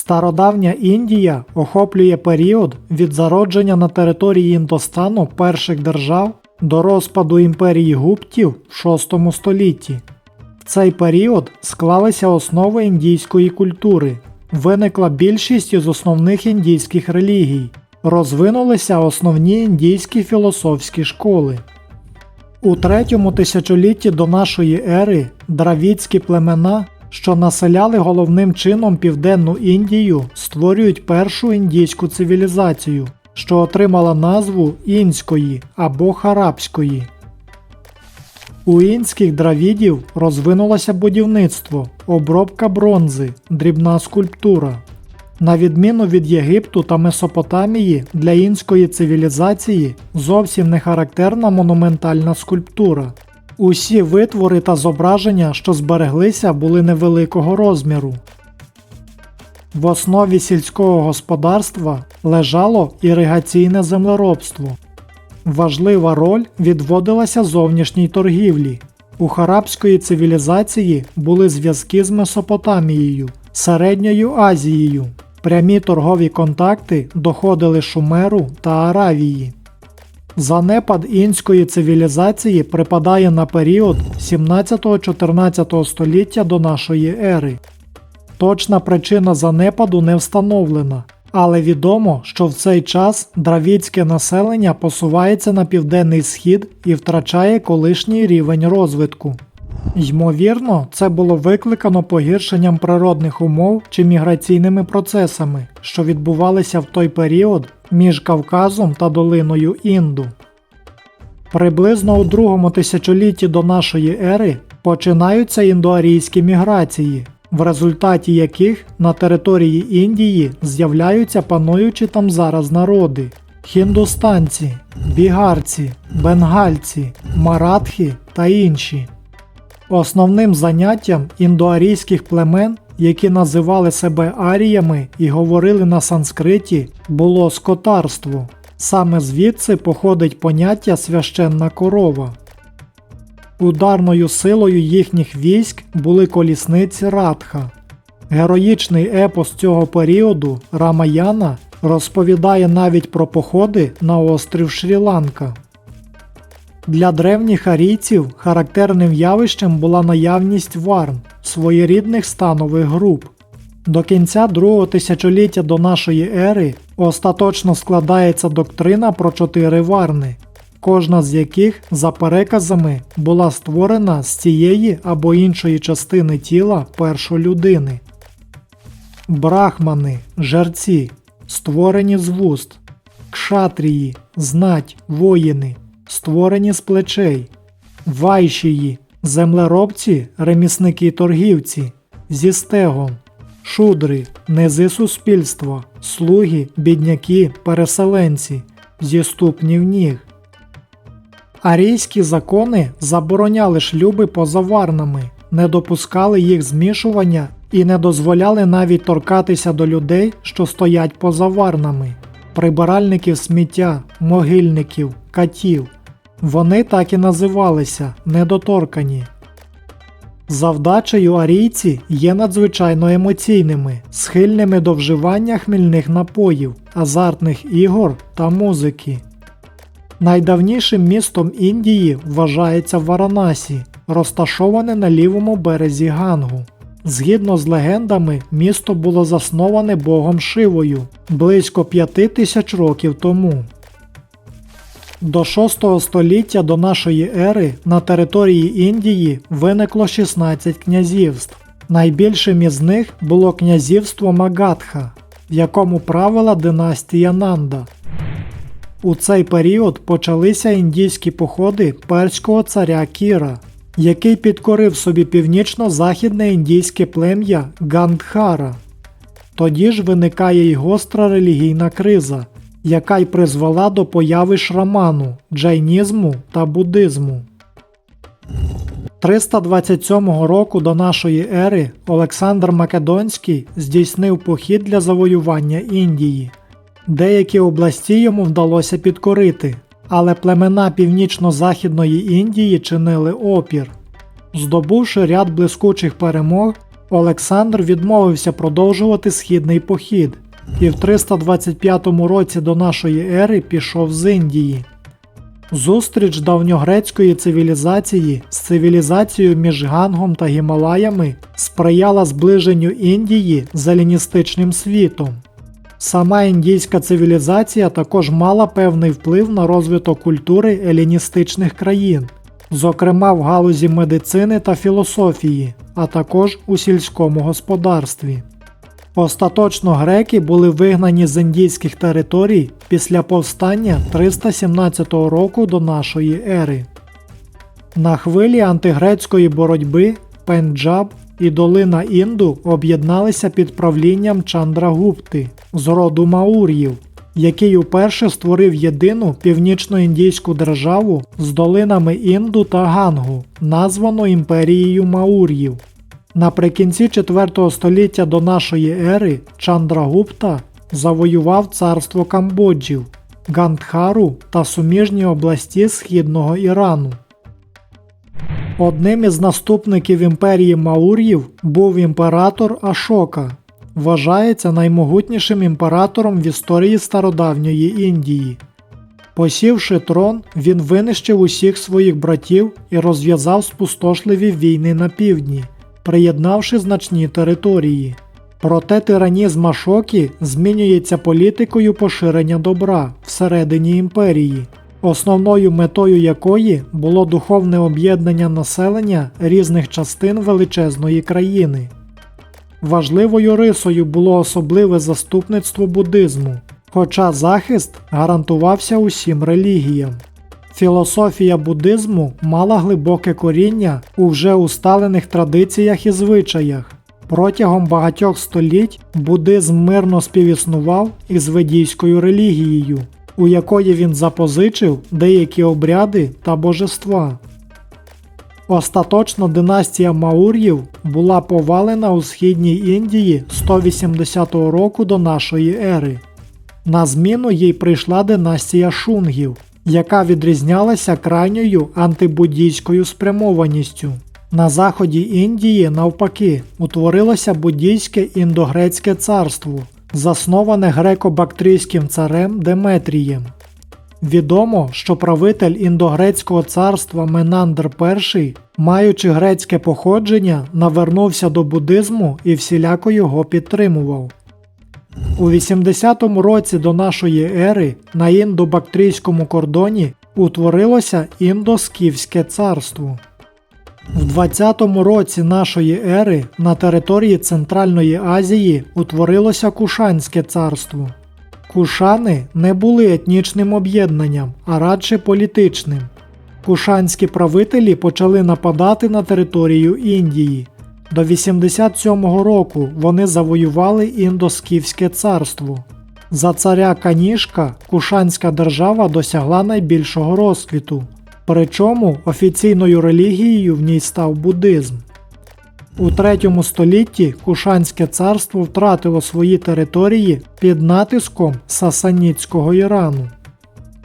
Стародавня Індія охоплює період від зародження на території Індостану перших держав до розпаду імперії гуптів в VI столітті. В цей період склалися основи індійської культури, виникла більшість із основних індійських релігій, розвинулися основні індійські філософські школи. У третьому тисячолітті до нашої ери дравідські племена, що населяли головним чином Південну Індію, створюють першу індійську цивілізацію, що отримала назву інської або харабської. У інських дравідів розвинулося будівництво, обробка бронзи, дрібна скульптура. На відміну від Єгипту та Месопотамії, для інської цивілізації зовсім не характерна монументальна скульптура. Усі витвори та зображення, що збереглися, були невеликого розміру. В основі сільського господарства лежало іригаційне землеробство. Важлива роль відводилася зовнішній торгівлі. У харабської цивілізації були зв'язки з Месопотамією, Середньою Азією. Прямі торгові контакти доходили Шумеру та Аравії. Занепад інської цивілізації припадає на період 17-14 століття до нашої ери. Точна причина занепаду не встановлена, але відомо, що в цей час дравідське населення посувається на південний схід і втрачає колишній рівень розвитку. Ймовірно, це було викликано погіршенням природних умов чи міграційними процесами, що відбувалися в той період між Кавказом та долиною Інду. Приблизно у другому тисячолітті до нашої ери починаються індоарійські міграції, в результаті яких на території Індії з'являються пануючі там зараз народи хіндустанці, бігарці, бенгальці, маратхи та інші. Основним заняттям індоарійських племен, які називали себе аріями і говорили на санскриті, було скотарство. Саме звідси походить поняття священна корова. Ударною силою їхніх військ були колісниці Радха. Героїчний епос цього періоду Рамаяна розповідає навіть про походи на острів Шрі-Ланка. Для древніх арійців характерним явищем була наявність варн, своєрідних станових груп. До кінця другого тисячоліття до нашої ери остаточно складається доктрина про чотири варни, кожна з яких, за переказами, була створена з цієї або іншої частини тіла першої людини. Брахмани, жерці, створені з вуст, кшатрії, знать, воїни, створені з плечей, вайшії, землеробці, ремісники торгівці, зі стегон, шудри, низи суспільства, слуги, бідняки, переселенці, зі ступнів ніг. Арійські закони забороняли шлюби поза варнами, не допускали їх змішування і не дозволяли навіть торкатися до людей, що стоять поза варнами, прибиральників сміття, могильників, катів. Вони так і називалися недоторкані. Завдачею арійці є надзвичайно емоційними, схильними до вживання хмільних напоїв, азартних ігор та музики. Найдавнішим містом Індії вважається Варанасі, розташоване на лівому березі Гангу. Згідно з легендами, місто було засноване богом Шивою близько п'яти тисяч років тому. До 6 століття до нашої ери на території Індії виникло 16 князівств. Найбільшим із них було князівство Магадха, в якому правила династія Нанда. У цей період почалися індійські походи перського царя Кіра, який підкорив собі північно-західне індійське плем'я Гандхара. Тоді ж виникає й гостра релігійна криза, яка й призвела до появи шраману, джайнізму та буддизму. 327 року до нашої ери Олександр Македонський здійснив похід для завоювання Індії. Деякі області йому вдалося підкорити, але племена північно-західної Індії чинили опір. Здобувши ряд блискучих перемог, Олександр відмовився продовжувати східний похід і в 325 році до нашої ери пішов з Індії. Зустріч давньогрецької цивілізації з цивілізацією між Гангом та Гімалаями сприяла зближенню Індії з еліністичним світом. Сама індійська цивілізація також мала певний вплив на розвиток культури еліністичних країн, зокрема в галузі медицини та філософії, а також у сільському господарстві. Остаточно греки були вигнані з індійських територій після повстання 317 року до нашої ери. На хвилі антигрецької боротьби Пенджаб і долина Інду об'єдналися під правлінням Чандрагупти з роду Маур'їв, який уперше створив єдину північноіндійську державу з долинами Інду та Гангу, названу імперією Маур'їв. Наприкінці 4 століття до нашої ери Чандрагупта завоював царство Камбоджів, Гандхару та суміжні області східного Ірану. Одним із наступників імперії Маур'їв був імператор Ашока. Вважається наймогутнішим імператором в історії стародавньої Індії. Посівши трон, він винищив усіх своїх братів і розв'язав спустошливі війни на півдні, приєднавши значні території. Проте тиранізм Ашокі змінюється політикою поширення добра всередині імперії, основною метою якої було духовне об'єднання населення різних частин величезної країни. Важливою рисою було особливе заступництво буддизму, хоча захист гарантувався усім релігіям. Філософія буддизму мала глибоке коріння у вже усталених традиціях і звичаях. Протягом багатьох століть буддизм мирно співіснував із ведійською релігією, у якої він запозичив деякі обряди та божества. Остаточно династія Маур'їв була повалена у східній Індії 180 року до нашої ери. На зміну їй прийшла династія шунгів, яка відрізнялася крайньою антибуддійською спрямованістю. На заході Індії, навпаки, утворилося буддійське індогрецьке царство, засноване греко-бактрійським царем Деметрієм. Відомо, що правитель індогрецького царства Менандр І, маючи грецьке походження, навернувся до буддизму і всіляко його підтримував. У 80-му році до нашої ери на індо-бактрійському кордоні утворилося індоскіфське царство. В 20-му році нашої ери на території Центральної Азії утворилося Кушанське царство. Кушани не були етнічним об'єднанням, а радше політичним. Кушанські правителі почали нападати на територію Індії. До 87-го року вони завоювали індоскіфське царство. За царя Канішка Кушанська держава досягла найбільшого розквіту, причому офіційною релігією в ній став буддизм. У 3 столітті Кушанське царство втратило свої території під натиском Сасанітського Ірану.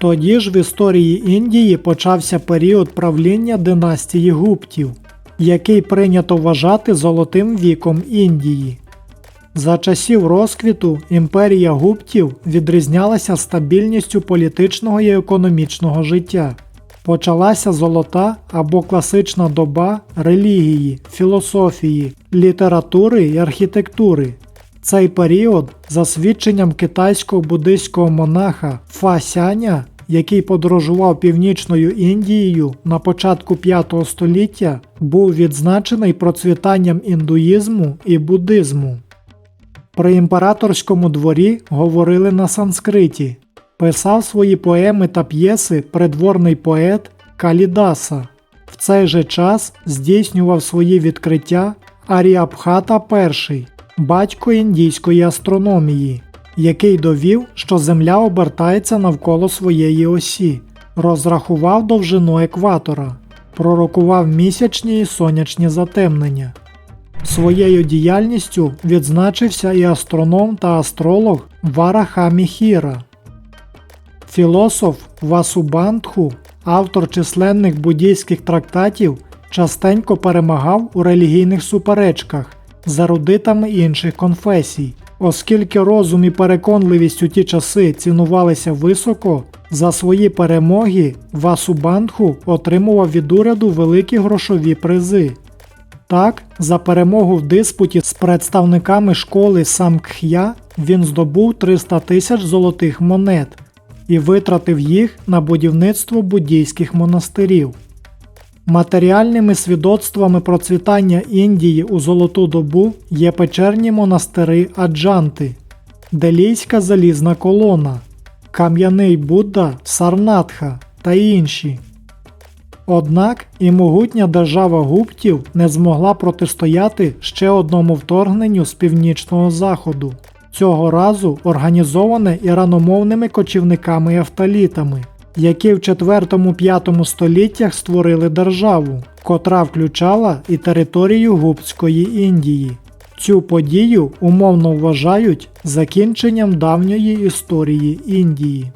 Тоді ж в історії Індії почався період правління династії гуптів, який прийнято вважати золотим віком Індії. За часів розквіту імперія гуптів відрізнялася стабільністю політичного і економічного життя. Почалася золота або класична доба релігії, філософії, літератури і архітектури. Цей період, за свідченням китайського буддийського монаха Фа Сяня, який подорожував північною Індією на початку 5 століття, був відзначений процвітанням індуїзму і буддизму. При імператорському дворі говорили на санскриті, писав свої поеми та п'єси придворний поет Калідаса. В цей же час здійснював свої відкриття Аріабхата І, батько індійської астрономії, який довів, що Земля обертається навколо своєї осі, розрахував довжину екватора, пророкував місячні і сонячні затемнення. Своєю діяльністю відзначився і астроном та астролог Варахаміхіра. Філософ Васубандху, автор численних буддійських трактатів, частенько перемагав у релігійних суперечках з ерудитами інших конфесій. Оскільки розум і переконливість у ті часи цінувалися високо, за свої перемоги Васубандху отримував від уряду великі грошові призи. Так, за перемогу в диспуті з представниками школи Самкх'я він здобув 300 тисяч золотих монет і витратив їх на будівництво буддійських монастирів. Матеріальними свідоцтвами процвітання Індії у золоту добу є печерні монастири Аджанти, Делійська залізна колона, Кам'яний Будда Сарнатха та інші. Однак і могутня держава гуптів не змогла протистояти ще одному вторгненню з північного заходу, цього разу організоване іраномовними кочівниками ефталітами, які в 4-5 століттях створили державу, котра включала і територію Губської Індії. Цю подію умовно вважають закінченням давньої історії Індії.